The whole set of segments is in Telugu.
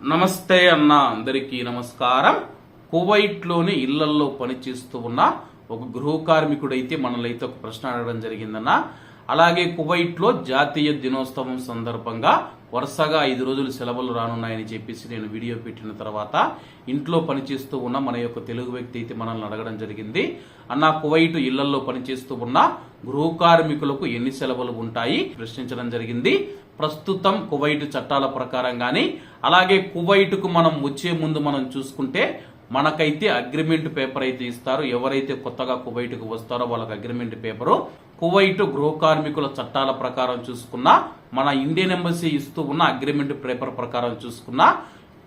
నమస్తే అన్న అందరికీ నమస్కారం. కువైట్లోని ఇళ్ళల్లో పనిచేస్తూ ఉన్న ఒక గృహ కార్మికుడైతే మనల్ని అయితే ఒక ప్రశ్న అడగడం జరిగిందన్న. అలాగే కువైట్లో జాతీయ దినోత్సవం సందర్భంగా వరుసగా ఐదు రోజులు సెలవులు రానున్నాయని చెప్పేసి నేను వీడియో పెట్టిన తర్వాత ఇంట్లో పనిచేస్తూ ఉన్న మన యొక్క తెలుగు వ్యక్తి అయితే మనల్ని అడగడం జరిగింది. అన్న కువైట్ ఇళ్ళలో పనిచేస్తూ ఉన్న గృహ కార్మికులకు ఎన్ని సెలవులు ఉంటాయి ప్రశ్నించడం జరిగింది. ప్రస్తుతం కువైట్ చట్టాల ప్రకారం కానీ అలాగే కువైట్కు మనం వచ్చే ముందు మనం చూసుకుంటే మనకైతే అగ్రిమెంట్ పేపర్ అయితే ఇస్తారు. ఎవరైతే కొత్తగా కువైట్కు వస్తారో వాళ్ళకి అగ్రిమెంట్ పేపరు. కువైట్ గృహ కార్మికుల చట్టాల ప్రకారం చూసుకున్నా మన ఇండియన్ ఎంబసీ ఇస్తూ ఉన్న అగ్రిమెంట్ పేపర్ ప్రకారం చూసుకున్నా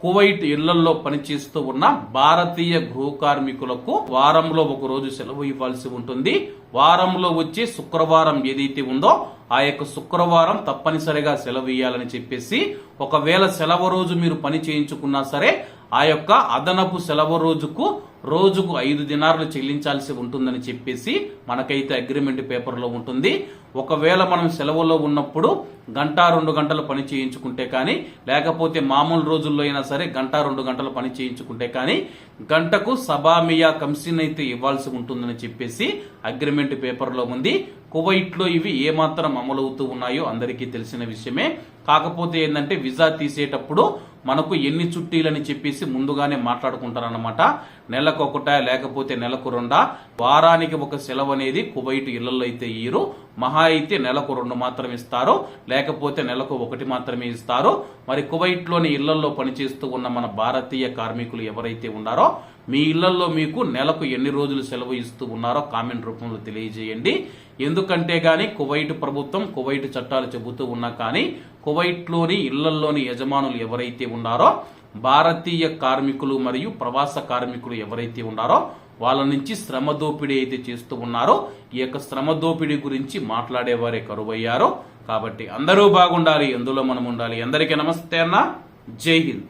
కువైట్ ఇళ్ళలో పనిచేస్తూ ఉన్న భారతీయ గృహ కార్మికులకు వారంలో ఒక రోజు సెలవు ఇవ్వాల్సి ఉంటుంది. వారంలో వచ్చే శుక్రవారం ఏదైతే ఉందో ఆ యొక్క శుక్రవారం తప్పనిసరిగా సెలవు ఇవ్వాలని చెప్పేసి ఒకవేళ సెలవు రోజు మీరు పని చేయించుకున్నా సరే ఆ యొక్క అదనపు సెలవు రోజుకు రోజుకు ఐదు దినారులు చెల్లించాల్సి ఉంటుందని చెప్పేసి మనకైతే అగ్రిమెంట్ పేపర్లో ఉంటుంది. ఒకవేళ మనం సెలవులో ఉన్నప్పుడు గంట రెండు గంటలు పని చేయించుకుంటే కానీ లేకపోతే మామూలు రోజుల్లో అయినా సరే గంట రెండు గంటలు పని చేయించుకుంటే కానీ గంటకు సబామియా కమిషన్ అయితే ఇవ్వాల్సి ఉంటుందని చెప్పేసి అగ్రిమెంట్ పేపర్లో ఉంది. కువైట్లో ఇవి ఏమాత్రం అమలవుతూ ఉన్నాయో అందరికీ తెలిసిన విషయమే. కాకపోతే ఏంటంటే విజా తీసేటప్పుడు మనకు ఎన్ని చుట్టీలని చెప్పేసి ముందుగానే మాట్లాడుకుంటారనమాట నెలకు ఒకట లేకపోతే నెలకు రెండా? వారానికి ఒక సెలవు అనేది కువైట్ ఇళ్ళలో అయితే ఇయ్యరు. మహా అయితే నెలకు రెండు మాత్రం ఇస్తారు. లేకపోతే నెలకు ఒకటి మాత్రమే ఇస్తారు? మరి కువైట్లోని ఇళ్ళలో పనిచేస్తూ ఉన్న మన భారతీయ కార్మికులు ఎవరైతే ఉన్నారో మీ ఇళ్ళలో మీకు నెలకు ఎన్ని రోజులు సెలవు ఇస్తూ ఉన్నారో కామెంట్ రూపంలో తెలియజేయండి. ఎందుకంటే కానీ కువైట్ ప్రభుత్వం కువైట్ చట్టాలు చెబుతూ ఉన్నా కానీ కువైట్లోని ఇళ్ళల్లోని యజమానులు ఎవరైతే ఉన్నారో భారతీయ కార్మికులు మరియు ప్రవాస కార్మికులు ఎవరైతే ఉన్నారో వాళ్ళ నుంచి శ్రమ దోపిడీ అయితే చేస్తూ ఉన్నారో ఈ యొక్క శ్రమ దోపిడీ గురించి మాట్లాడేవారే కరువయ్యారో. కాబట్టి అందరూ బాగుండాలి ఎందులో మనం ఉండాలి. అందరికీ నమస్తే అన్న. జై హింద్.